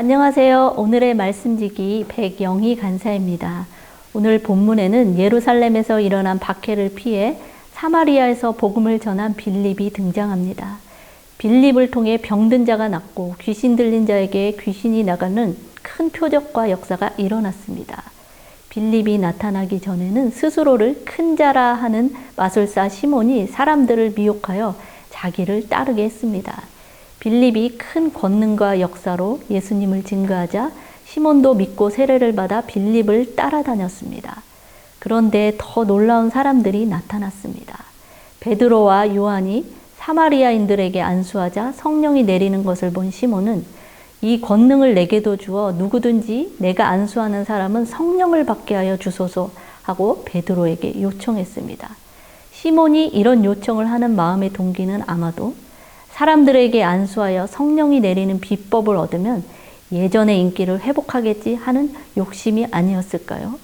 안녕하세요. 오늘의 말씀지기 백영희 간사입니다. 오늘 본문에는 예루살렘에서 일어난 박해를 피해 사마리아에서 복음을 전한 빌립이 등장합니다. 빌립을 통해 병든 자가 낫고 귀신 들린 자에게 귀신이 나가는 큰 표적과 역사가 일어났습니다. 빌립이 나타나기 전에는 스스로를 큰 자라 하는 마술사 시몬이 사람들을 미혹하여 자기를 따르게 했습니다. 빌립이 큰 권능과 역사로 예수님을 증거하자 시몬도 믿고 세례를 받아 빌립을 따라다녔습니다. 그런데 더 놀라운 사람들이 나타났습니다. 베드로와 요한이 사마리아인들에게 안수하자 성령이 내리는 것을 본 시몬은 이 권능을 내게도 주어 누구든지 내가 안수하는 사람은 성령을 받게 하여 주소서 하고 베드로에게 요청했습니다. 시몬이 이런 요청을 하는 마음의 동기는 아마도 사람들에게 안수하여 성령이 내리는 비법을 얻으면 예전의 인기를 회복하겠지 하는 욕심이 아니었을까요?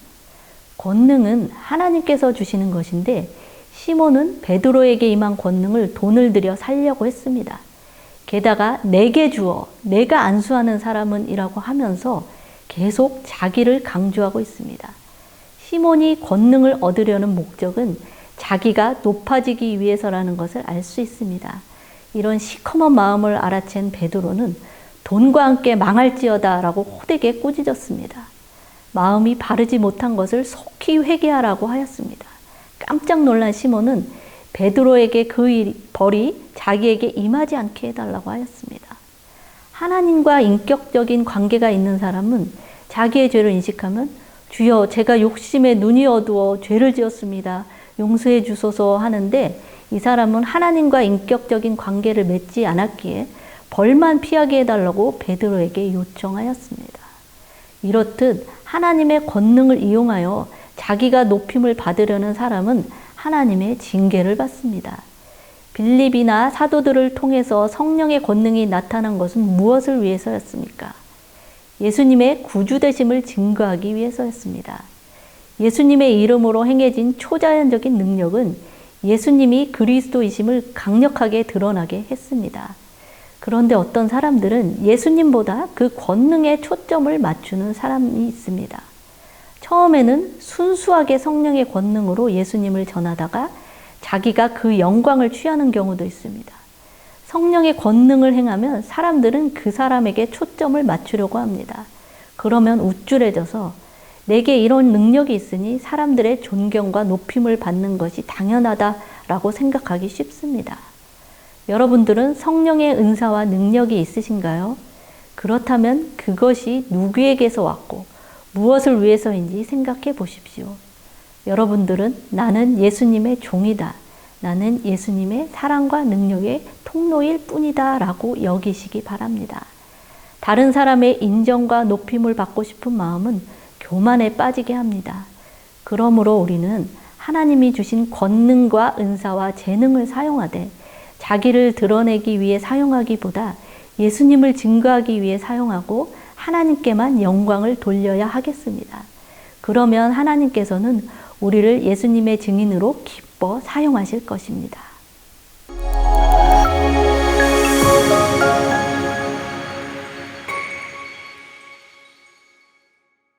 권능은 하나님께서 주시는 것인데 시몬은 베드로에게 임한 권능을 돈을 들여 살려고 했습니다. 게다가 내게 주어 내가 안수하는 사람은 이라고 하면서 계속 자기를 강조하고 있습니다. 시몬이 권능을 얻으려는 목적은 자기가 높아지기 위해서라는 것을 알 수 있습니다. 이런 시커먼 마음을 알아챈 베드로는 돈과 함께 망할지어다라고 호되게 꾸짖었습니다. 마음이 바르지 못한 것을 속히 회개하라고 하였습니다. 깜짝 놀란 시몬은 베드로에게 그 벌이 자기에게 임하지 않게 해달라고 하였습니다. 하나님과 인격적인 관계가 있는 사람은 자기의 죄를 인식하면 주여 제가 욕심에 눈이 어두워 죄를 지었습니다. 용서해 주소서 하는데 이 사람은 하나님과 인격적인 관계를 맺지 않았기에 벌만 피하게 해달라고 베드로에게 요청하였습니다. 이렇듯 하나님의 권능을 이용하여 자기가 높임을 받으려는 사람은 하나님의 징계를 받습니다. 빌립이나 사도들을 통해서 성령의 권능이 나타난 것은 무엇을 위해서였습니까? 예수님의 구주되심을 증거하기 위해서였습니다. 예수님의 이름으로 행해진 초자연적인 능력은 예수님이 그리스도이심을 강력하게 드러나게 했습니다. 그런데 어떤 사람들은 예수님보다 그 권능에 초점을 맞추는 사람이 있습니다. 처음에는 순수하게 성령의 권능으로 예수님을 전하다가 자기가 그 영광을 취하는 경우도 있습니다. 성령의 권능을 행하면 사람들은 그 사람에게 초점을 맞추려고 합니다. 그러면 우쭐해져서 내게 이런 능력이 있으니 사람들의 존경과 높임을 받는 것이 당연하다라고 생각하기 쉽습니다. 여러분들은 성령의 은사와 능력이 있으신가요? 그렇다면 그것이 누구에게서 왔고 무엇을 위해서인지 생각해 보십시오. 여러분들은 나는 예수님의 종이다. 나는 예수님의 사랑과 능력의 통로일 뿐이다. 라고 여기시기 바랍니다. 다른 사람의 인정과 높임을 받고 싶은 마음은 교만에 빠지게 합니다. 그러므로 우리는 하나님이 주신 권능과 은사와 재능을 사용하되 자기를 드러내기 위해 사용하기보다 예수님을 증거하기 위해 사용하고 하나님께만 영광을 돌려야 하겠습니다. 그러면 하나님께서는 우리를 예수님의 증인으로 기뻐 사용하실 것입니다.